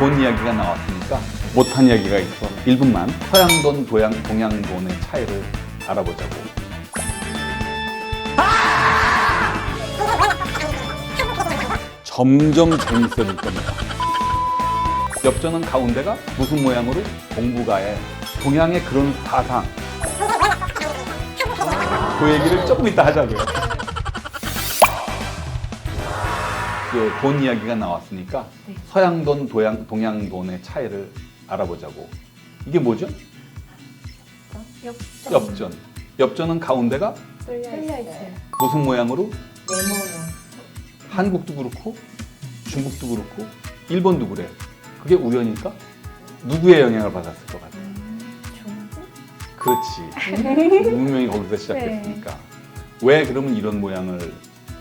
돈 이야기가 나왔으니까 못한 이야기가 있어 1분만 서양돈, 도양, 동양돈의 차이를 알아보자고 점점 재밌어질 겁니다. 엽전은 가운데가 무슨 모양으로? 동북아의 동양의 그런 사상 그 얘기를 조금 이따 하자고요. 그 돈 이야기가 나왔으니까 서양돈, 도양, 동양돈의 차이를 알아보자고. 이게 뭐죠? 엽전. 엽전. 엽전은 가운데가 뚫려 있어요. 무슨 모양으로? 네모는 한국도 그렇고 중국도 그렇고 일본도 그래. 그게 우연일까? 누구의 영향을 받았을 것 같아? 중국? 그렇지. 문명이 거기서 시작됐으니까. 왜 그러면 이런 모양을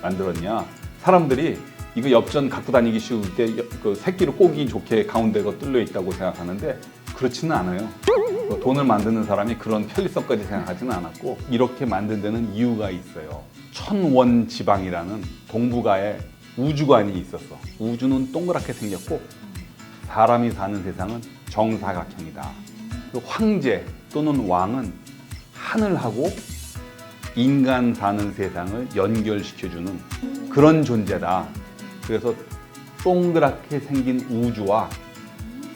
만들었냐? 사람들이 이거 엽전 갖고 다니기 쉬울 때그 새끼로 꼬기 좋게 가운데가 뚫려 있다고 생각하는데 그렇지는 않아요. 그 돈을 만드는 사람이 그런 편리성까지 생각하지는 않았고 이렇게 만든 데는 이유가 있어요. 천원 지방이라는 동북아에 우주관이 있었어. 우주는 동그랗게 생겼고 사람이 사는 세상은 정사각형이다. 그 황제 또는 왕은 하늘하고 인간 사는 세상을 연결시켜주는 그런 존재다. 그래서 동그랗게 생긴 우주와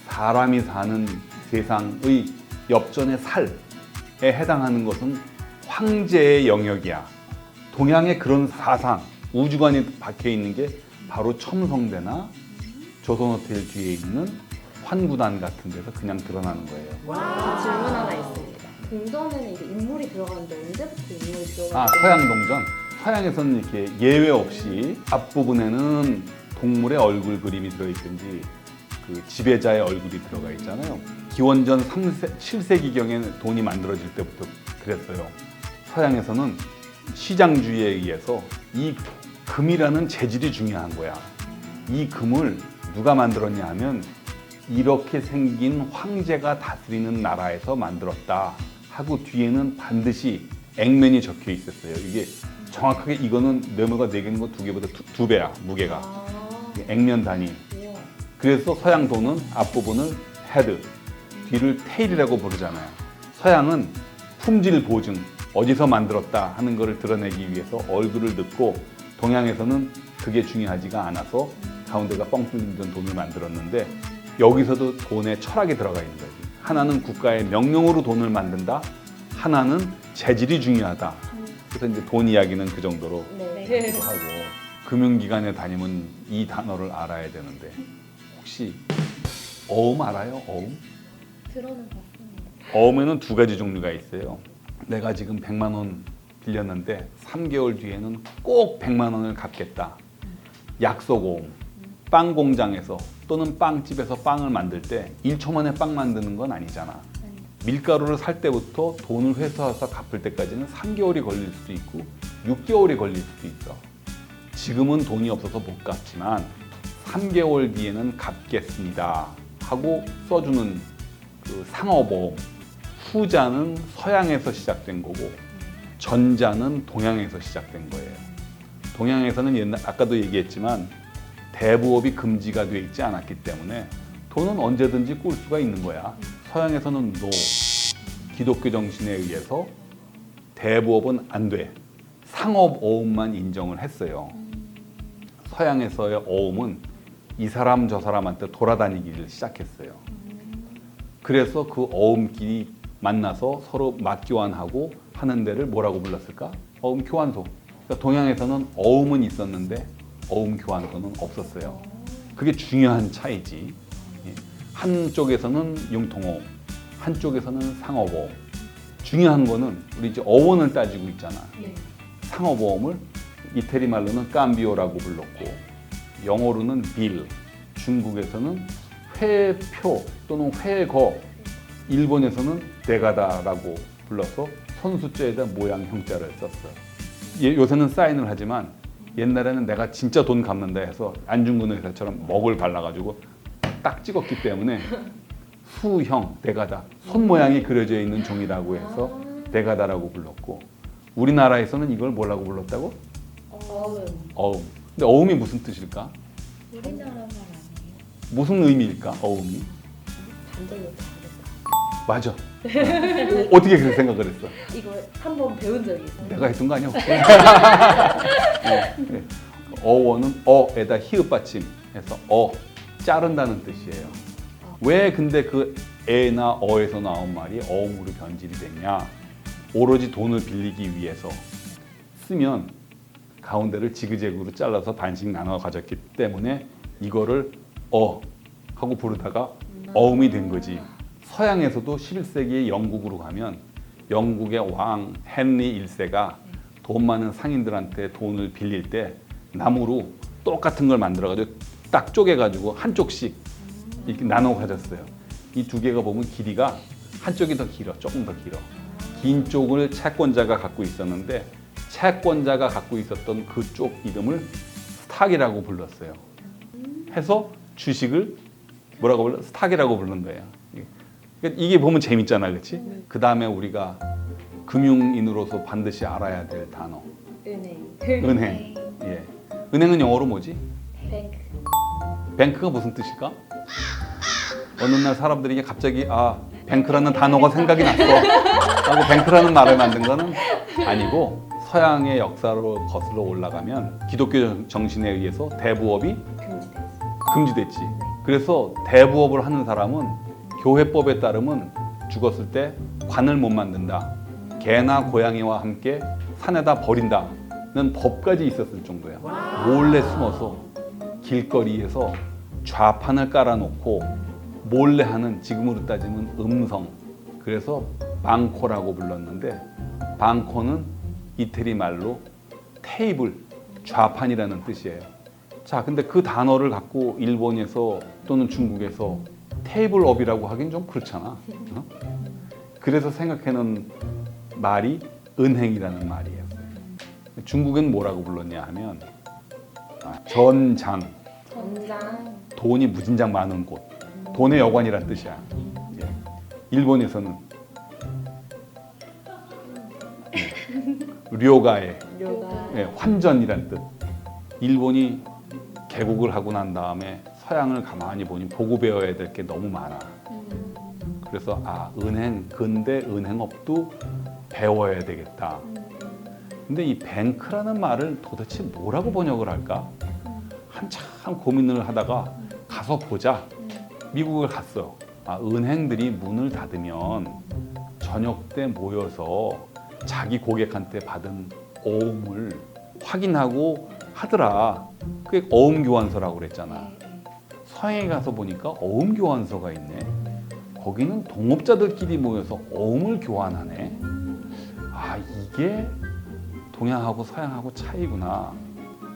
사람이 사는 세상의 엽전의 살에 해당하는 것은 황제의 영역이야. 동양의 그런 사상, 우주관이 박혀 있는 게 바로 첨성대나 조선호텔 뒤에 있는 환구단 같은 데서 그냥 드러나는 거예요. 질문 하나 있습니다. 동전에는 이게 인물이 들어가는데 언제부터 인물이 들어가는지 아, 서양 동전. 서양에서는 이렇게 예외 없이 앞부분에는 동물의 얼굴 그림이 들어있든지 그 지배자의 얼굴이 들어가 있잖아요. 기원전 3세, 7세기경에 돈이 만들어질 때부터 그랬어요. 서양에서는 시장주의에 의해서 이 금이라는 재질이 중요한 거야. 이 금을 누가 만들었냐 하면 이렇게 생긴 황제가 다스리는 나라에서 만들었다 하고 뒤에는 반드시 액면이 적혀 있었어요. 이게 정확하게 이거는 네모가 네 개인 거 두 개보다 두, 두 배야 무게가 아, 액면 단위. 우와. 그래서 서양 돈은 앞부분을 헤드, 뒤를 테일이라고 부르잖아요. 서양은 품질 보증, 어디서 만들었다 하는 것을 드러내기 위해서 얼굴을 넣고 동양에서는 그게 중요하지가 않아서 가운데가 뻥 뚫린 돈을 만들었는데 여기서도 돈의 철학이 들어가 있는 거지. 하나는 국가의 명령으로 돈을 만든다. 하나는 재질이 중요하다. 그래서 이제 돈 이야기는 그 정도로 네. 하고 금융기관에 다니면 이 단어를 알아야 되는데 혹시 어음 알아요? 어음? 들어는 봤습니다. 어음에는 두 가지 종류가 있어요. 내가 지금 100만 원 빌렸는데 3개월 뒤에는 꼭 100만 원을 갚겠다. 약속 어음. 빵 공장에서 또는 빵집에서 빵을 만들 때 1초 만에 빵 만드는 건 아니잖아. 밀가루를 살 때부터 돈을 회수해서 갚을 때까지는 3개월이 걸릴 수도 있고 6개월이 걸릴 수도 있어. 지금은 돈이 없어서 못 갚지만 3개월 뒤에는 갚겠습니다 하고 써주는 그 상어보험 후자는 서양에서 시작된 거고 전자는 동양에서 시작된 거예요. 동양에서는 옛날 아까도 얘기했지만 대부업이 금지가 돼 있지 않았기 때문에 돈은 언제든지 꿀 수가 있는 거야. 서양에서는 노 기독교 정신에 의해서 대부업은 안 돼. 상업 어음만 인정을 했어요. 서양에서의 어음은 이 사람 저 사람한테 돌아다니기를 시작했어요. 그래서 그 어음끼리 만나서 서로 맞교환하고 하는 데를 뭐라고 불렀을까? 어음 교환소. 그러니까 동양에서는 어음은 있었는데 어음 교환소는 없었어요. 그게 중요한 차이지. 예. 한쪽에서는 융통어음, 한쪽에서는 상어보험. 중요한 거는 우리 이제 어원을 따지고 있잖아. 네. 상어보험을 이태리 말로는 깜비오라고 불렀고 영어로는 빌, 중국에서는 회표 또는 회거, 일본에서는 대가다라고 불러서 선수자에다 모양 형자를 썼어요. 예, 요새는 사인을 하지만 옛날에는 내가 진짜 돈 갚는다 해서 안중근 의사처럼 먹을 발라가지고 딱 찍었기 때문에 수형, 대가다 손 모양이 그려져 있는 종이라고 해서 대가다라고 불렀고 우리나라에서는 이걸 뭐라고 불렀다고? 어음. 어음. 근데 어음이 무슨 뜻일까? 우리나라만 아니에요. 무슨 의미일까? 어음이? 맞아. 어, 어떻게 그렇게 생각을 했어? 이거 한 번 배운 적이 있어요. 내가 했던 거 아니야? 네, 네. 어원은 어에다 히읗 받침 해서 어 자른다는 뜻이에요. 왜 근데 그 에나 어에서 나온 말이 어음으로 변질이 됐냐? 오로지 돈을 빌리기 위해서 쓰면 가운데를 지그재그로 잘라서 반씩 나눠 가졌기 때문에 이거를 어 하고 부르다가 어음이 된 거지. 서양에서도 11세기에 영국으로 가면 영국의 왕 헨리 1세가 돈 많은 상인들한테 돈을 빌릴 때 나무로 똑같은 걸 만들어 가지고 딱 쪼개 가지고 한쪽씩 이렇게 나눠 가졌어요. 이 두 개가 보면 길이가 한쪽이 더 길어. 조금 더 길어. 긴 쪽을 채권자가 갖고 있었는데 채권자가 갖고 있었던 그쪽 이름을 스탁이라고 불렀어요. 해서 주식을 뭐라고 불러? 스탁이라고 부르는 거예요. 이게- 이게 보면 재밌잖아, 그렇지? 그 다음에 우리가 금융인으로서 반드시 알아야 될 단어, 은행. 은행. 예, 은행은 영어로 뭐지? 뱅크. 뱅크가 무슨 뜻일까? 어느 날 사람들이 갑자기 아 뱅크라는 단어가 생각이 났어 하고 뱅크라는 말을 만든 거는 아니고 서양의 역사로 거슬러 올라가면 기독교 정신에 의해서 대부업이. 금지됐지. 그래서 대부업을 하는 사람은 교회법에 따르면 죽었을 때 관을 못 만든다. 개나 고양이와 함께 산에다 버린다는 법까지 있었을 정도야. 몰래 숨어서 길거리에서 좌판을 깔아놓고 몰래 하는 지금으로 따지면 음성. 그래서 방코라고 불렀는데 방코는 이태리 말로 테이블, 좌판이라는 뜻이에요. 자, 근데 그 단어를 갖고 일본에서 또는 중국에서 테이블업이라고 하긴 좀 그렇잖아. 어? 그래서 생각해놓은 말이 은행이라는 말이에요. 중국은 뭐라고 불렀냐 하면 아, 전장, 전장. 돈이 무진장 많은 곳, 돈의 여관이라는 뜻이야. 예. 일본에서는 예. 료가에 료가. 예, 환전이란 뜻. 일본이 개국을 하고 난 다음에 서양을 가만히 보니 보고 배워야 될 게 너무 많아. 그래서 아 은행 근대 은행업도 배워야 되겠다. 근데 이 뱅크라는 말을 도대체 뭐라고 번역을 할까? 한참 고민을 하다가 가서 보자. 미국을 갔어. 아 은행들이 문을 닫으면 저녁 때 모여서 자기 고객한테 받은 어음을 확인하고 하더라. 그게 어음 교환서라고 그랬잖아. 서양에 가서 보니까 어음 교환서가 있네. 거기는 동업자들끼리 모여서 어음을 교환하네. 아 이게 동양하고 서양하고 차이구나.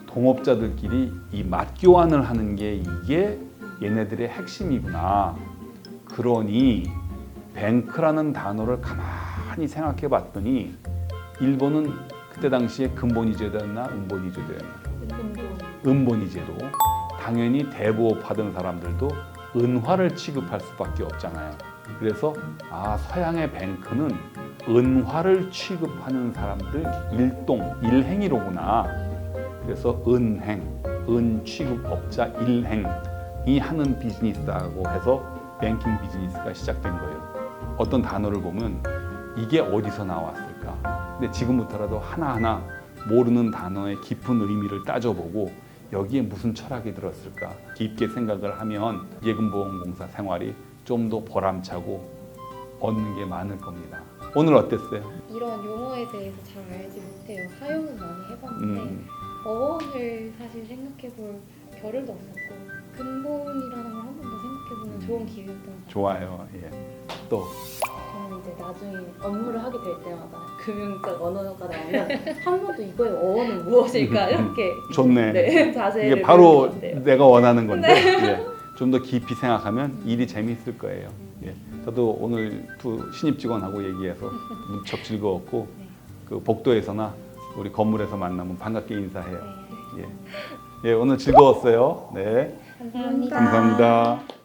동업자들끼리 이 맛교환을 하는 게 이게 얘네들의 핵심이구나. 그러니 뱅크라는 단어를 가만히 생각해 봤더니 일본은 그때 당시에 근본이 제도였나 은본이 제도였나 은본. 은본이 제도 당연히 대부업 하던 사람들도 은화를 취급할 수밖에 없잖아요. 그래서 아 서양의 뱅크는 은화를 취급하는 사람들 일동 일행이로구나. 그래서 은행, 은 취급업자 일행이 하는 비즈니스라고 해서 뱅킹 비즈니스가 시작된 거예요. 어떤 단어를 보면 이게 어디서 나왔을까? 근데 지금부터라도 하나하나 모르는 단어의 깊은 의미를 따져보고 여기에 무슨 철학이 들었을까 깊게 생각을 하면 예금보험공사 생활이 좀 더 보람차고 얻는 게 많을 겁니다. 오늘 어땠어요? 이런 용어에 대해서 잘 알지 못해요. 사용은 많이 해봤는데 음, 어원을 사실 생각해볼 겨를도 없었고 근본이라는 걸 한 번 더 생각해보는 좋은 기회였던 것 같아요. 좋아요. 예. 또 저는 이제 나중에 업무를 하게 될 때마다 금융적 언어가 나오면 한 번도 이거의 어원은 무엇일까 이렇게 좋네. 네, 자세를 이게 바로 배우는 것 같아요. 내가 원하는 건데 예. 좀더 깊이 생각하면 일이 재미있을 거예요. 예. 저도 오늘 두 신입 직원하고 얘기해서 무척 즐거웠고 그 복도에서나 우리 건물에서 만나면 반갑게 인사해요. 예. 예, 오늘 즐거웠어요. 네, 감사합니다. 감사합니다.